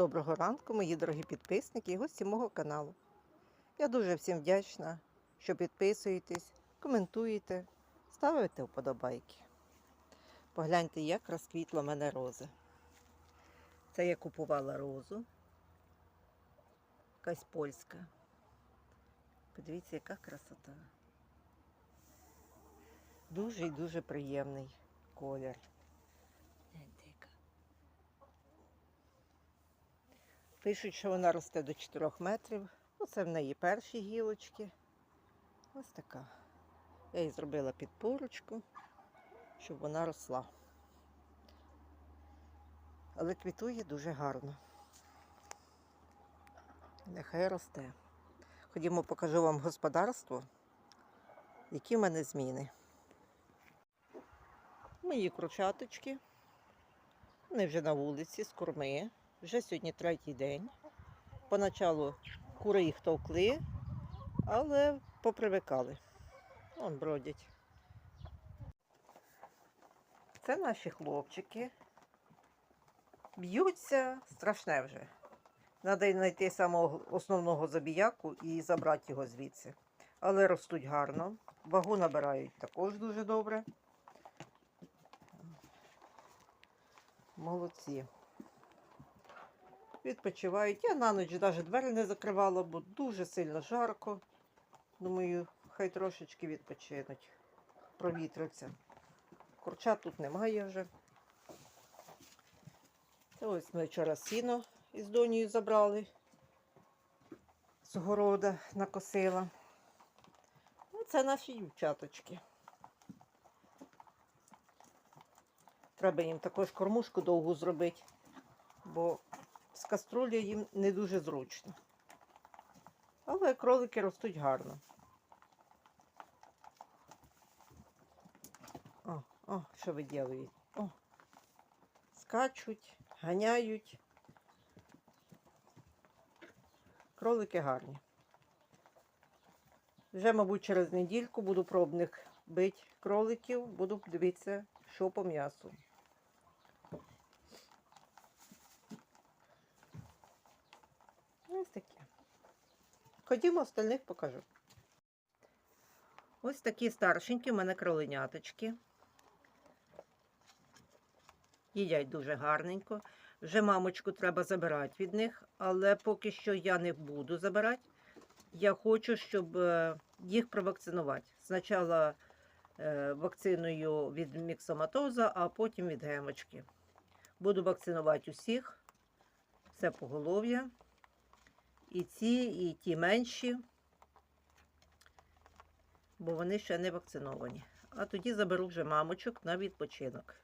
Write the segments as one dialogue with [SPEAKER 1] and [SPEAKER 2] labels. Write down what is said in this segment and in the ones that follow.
[SPEAKER 1] Доброго ранку, мої дорогі підписники і гості мого каналу. Я дуже всім вдячна, що підписуєтесь, коментуєте, ставите вподобайки. Погляньте, як розквітла мене роза. Це я купувала розу. Якась польська. Подивіться, яка красота. Дуже і дуже приємний колір. Гляньте, яка. Пишуть, що вона росте до 4 метрів. Оце в неї перші гілочки. Ось така. Я їй зробила підпорочку, щоб вона росла. Але квітує дуже гарно. Нехай росте. Ходімо, покажу вам господарство, які в мене зміни. Мої кручаточки. Вони вже на вулиці з корми. Вже сьогодні третій день. Поначалу кури їх товкли, але попривикали. Вон бродять. Це наші хлопчики. Б'ються страшне вже. Треба знайти самого основного забіяку і забрати його звідси. Але ростуть гарно. Вагу набирають також дуже добре. Молодці відпочивають. Я на ніч навіть двері не закривала, бо дуже сильно жарко. Думаю, хай трошечки відпочинуть, провітряться. Курчат тут немає вже. Ось ми вчора сіно із донею забрали з города накосила. Ну, Це наші дівчаточки. Треба їм також кормушку довгу зробити, бо з каструлі їм не дуже зручно. Але кролики ростуть гарно. О, о, що виділують? О, скачуть, ганяють. Кролики гарні. Вже, мабуть, через недільку буду пробних бити кроликів, буду дивитися, що по м'ясу. Ось такі. Ходімо, остальних покажу. Ось такі старшенькі в мене кроленяточки. Їдять дуже гарненько. Вже мамочку треба забирати від них, але поки що я не буду забирати. Я хочу, щоб е, їх провакцинувати. Спочатку е, вакциною від міксоматоза, а потім від гемочки. Буду вакцинувати усіх, все поголов'я. І ці, і ті менші, бо вони ще не вакциновані. А тоді заберу вже мамочок на відпочинок.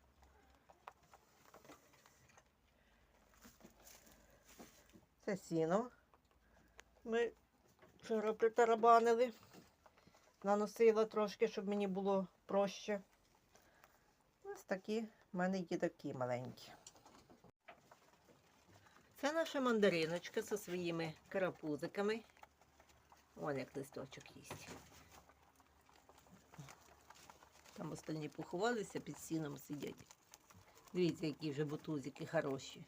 [SPEAKER 1] Це сіно. Ми вчора притарабанили. Наносила трошки, щоб мені було проще. Ось такі в мене їдаки маленькі. Це наша мандариночка зі своїми карапузиками. Вон як листочок їсть. Там остальні поховалися, під сіном сидять. Дивіться, які вже бутузики хороші.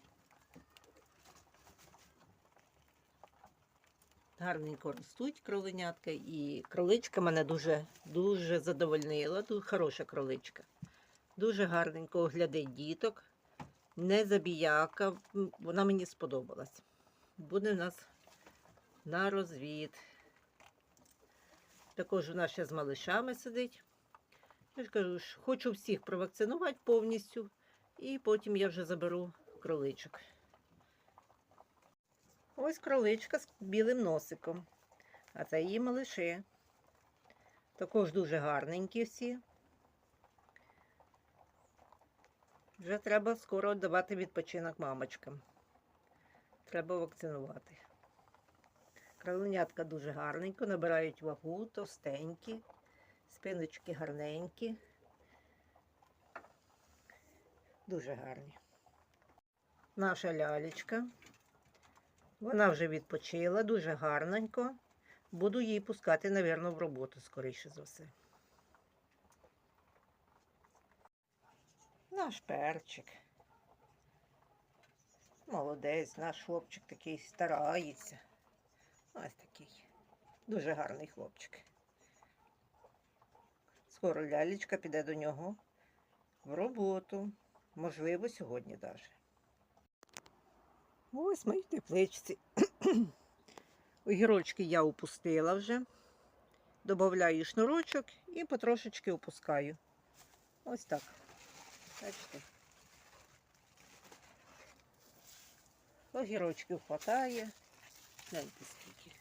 [SPEAKER 1] Гарненько ростуть кроленятка, і кроличка мене дуже дуже задовольнила. Дуже хороша кроличка. Дуже гарненько оглядить діток не забіяка. Вона мені сподобалась. Буде в нас на розвід. Також вона ще з малишами сидить. Я ж кажу, хочу всіх провакцинувати повністю, і потім я вже заберу кроличок. Ось кроличка з білим носиком. А це її малиші. Також дуже гарненькі всі. Вже треба скоро давати відпочинок мамочкам. Треба вакцинувати. Кроленятка дуже гарненько, набирають вагу, товстенькі, спиночки гарненькі. Дуже гарні. Наша лялечка. Вона вже відпочила, дуже гарненько. Буду її пускати, мабуть, в роботу, скоріше за все. Наш перчик. Молодець, наш хлопчик такий старається. Ось такий. Дуже гарний хлопчик. Скоро лялечка піде до нього в роботу. Можливо, сьогодні навіть. Ось мої тепличці. Огірочки я опустила вже. Добавляю шнурочок і потрошечки опускаю. Ось так. Бачите. Огірочків хватає. Гляньте скільки.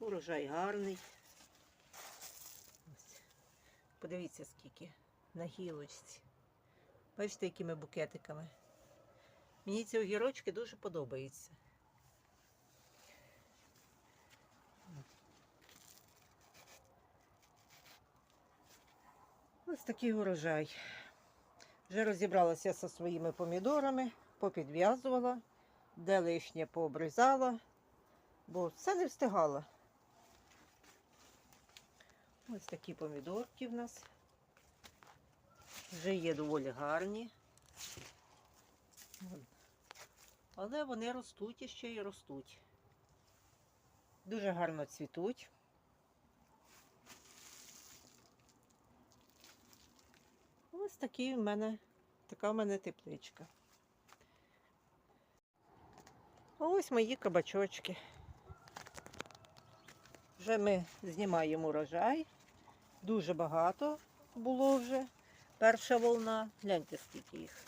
[SPEAKER 1] Урожай гарний. Подивіться, скільки на гілочці. Бачите, якими букетиками. Мені ці огірочки дуже подобаються. Ось такий урожай. Вже розібралася зі своїми помідорами, попідв'язувала, де лишнє пообрізала, бо все не встигала. Ось такі помідорки в нас. Вже є доволі гарні. Але вони ростуть і ще й ростуть. Дуже гарно цвітуть. Ось такий в мене, така в мене тепличка. Ось мої кабачочки. Вже ми знімаємо урожай. Дуже багато було вже. Перша волна. Гляньте, скільки їх.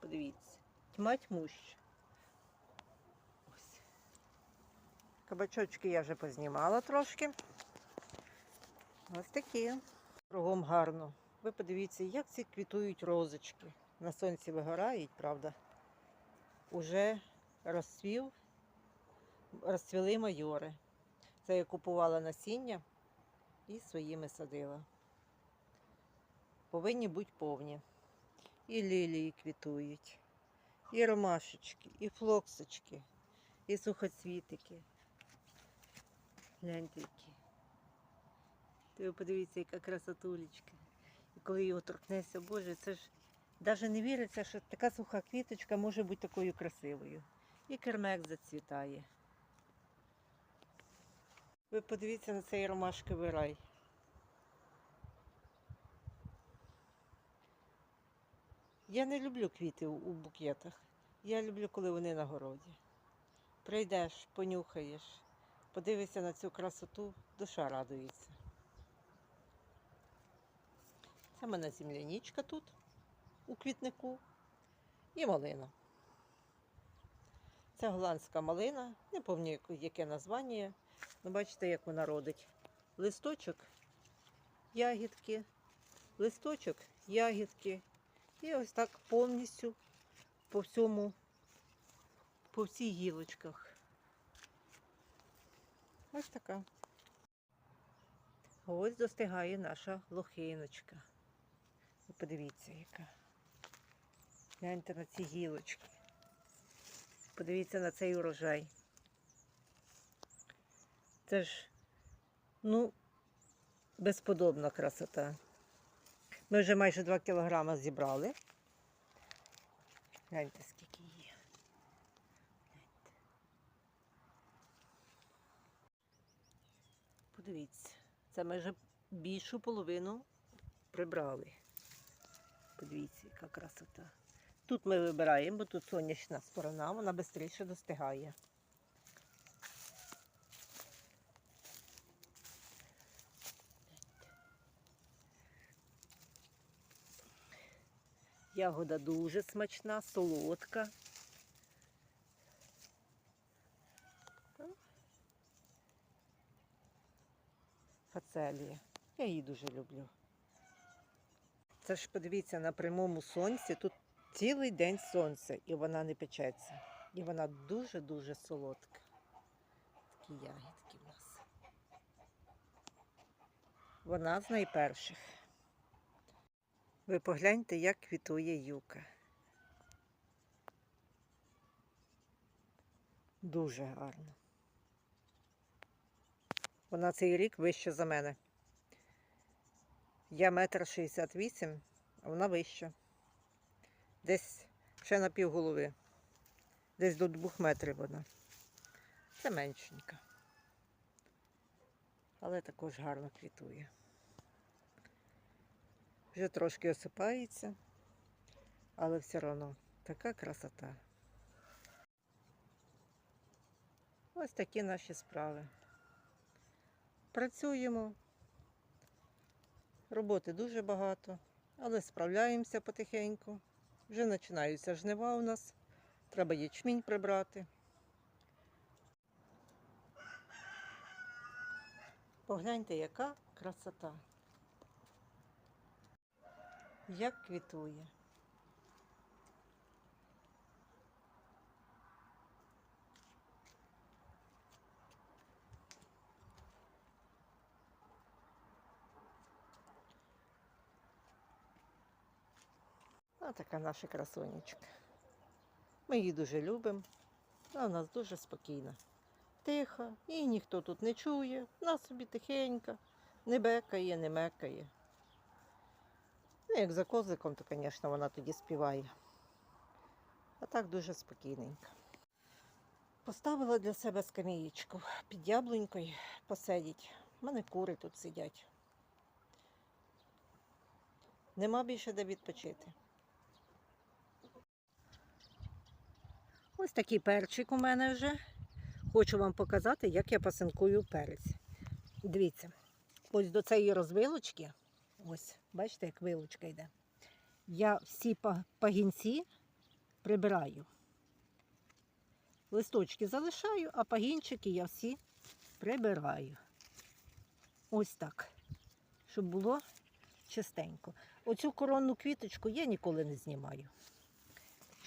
[SPEAKER 1] Подивіться. Тьма тьмуща. Ось. Кабачочки я вже познімала трошки. Ось такі. Кругом гарно. Ви подивіться, як ці квітують розочки. На сонці вигорають, правда. Уже розцвів, розцвіли майори. Це я купувала насіння і своїми садила. Повинні бути повні. І лілії квітують, і ромашечки, і флоксочки, і сухоцвітики. Гляньте які. Ти подивіться, яка красотулечка. Коли його торкнеться, Боже, це ж навіть не віриться, що така суха квіточка може бути такою красивою. І кермек зацвітає. Ви подивіться на цей ромашковий рай. Я не люблю квіти у букетах. Я люблю, коли вони на городі. Прийдеш, понюхаєш, подивишся на цю красоту, душа радується. В мене земляничка тут, у квітнику, і малина. Це голландська малина, не пам'ятаю, яке названня. Ну, бачите, як вона родить. Листочок, ягідки, листочок, ягідки. І ось так повністю по всьому, по всіх гілочках. Ось така. Ось достигає наша лохиночка. Подивіться, яка. Гляньте на ці гілочки. Подивіться на цей урожай. Це ж, ну, безподобна красота. Ми вже майже 2 кілограми зібрали. Гляньте, скільки є. Гляньте. Подивіться, це ми вже більшу половину прибрали. Подивіться, яка красота. Тут ми вибираємо, бо тут сонячна сторона, вона швидше достигає. Ягода дуже смачна, солодка. Фацелія. Я її дуже люблю. Це ж подивіться на прямому сонці. Тут цілий день сонце, і вона не печеться. І вона дуже-дуже солодка. Такі ягідки в нас. Вона з найперших. Ви погляньте, як квітує юка. Дуже гарно. Вона цей рік вища за мене. Я метр шістдесят вісім, а вона вища. Десь ще на півголови. Десь до двох метрів вона. Це меншенька. Але також гарно квітує. Вже трошки осипається, але все одно така красота. Ось такі наші справи. Працюємо. Роботи дуже багато, але справляємося потихеньку. Вже починаються жнива у нас. Треба ячмінь прибрати. Погляньте, яка красота. Як квітує. А така наша красунечка. Ми її дуже любимо. Вона у нас дуже спокійна. Тиха, і ніхто тут не чує. Вона собі тихенька, не бекає, не мекає. Ну, як за козиком, то, звісно, вона тоді співає. А так дуже спокійненька. Поставила для себе скамієчку під яблунькою посидіть. У мене кури тут сидять. Нема більше де відпочити. Ось такий перчик у мене вже. Хочу вам показати, як я пасинкую перець. Дивіться, ось до цієї розвилочки, ось, бачите, як вилочка йде. Я всі пагінці прибираю. Листочки залишаю, а пагінчики я всі прибираю. Ось так, щоб було чистенько. Оцю коронну квіточку я ніколи не знімаю.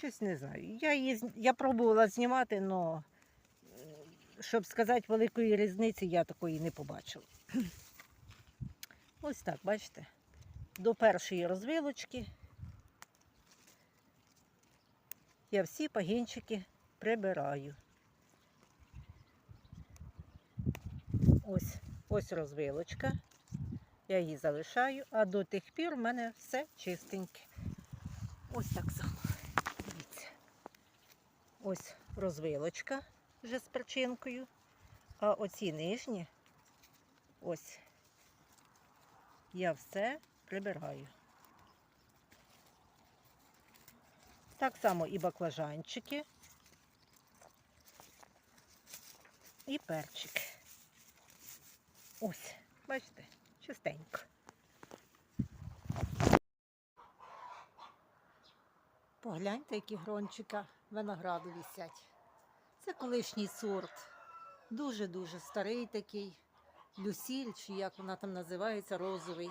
[SPEAKER 1] Щось не знаю. Я її я пробувала знімати, але щоб сказати великої різниці, я такої не побачила. Ось так, бачите, до першої розвилочки я всі пагінчики прибираю. Ось, ось розвилочка. Я її залишаю, а до тих пір в мене все чистеньке. Ось так само. Ось розвилочка вже з перчинкою. А оці нижні, ось, я все прибираю. Так само і баклажанчики, і перчик. Ось, бачите, чистенько. Погляньте, які грончика винограду висять. Це колишній сорт. Дуже-дуже старий такий. Люсіль, чи як вона там називається, розовий.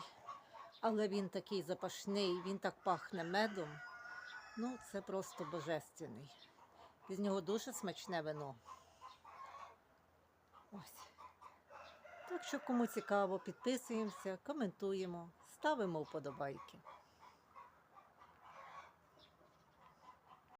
[SPEAKER 1] Але він такий запашний, він так пахне медом. Ну, це просто божественний. З нього дуже смачне вино. Ось. Так що, кому цікаво, підписуємося, коментуємо, ставимо вподобайки.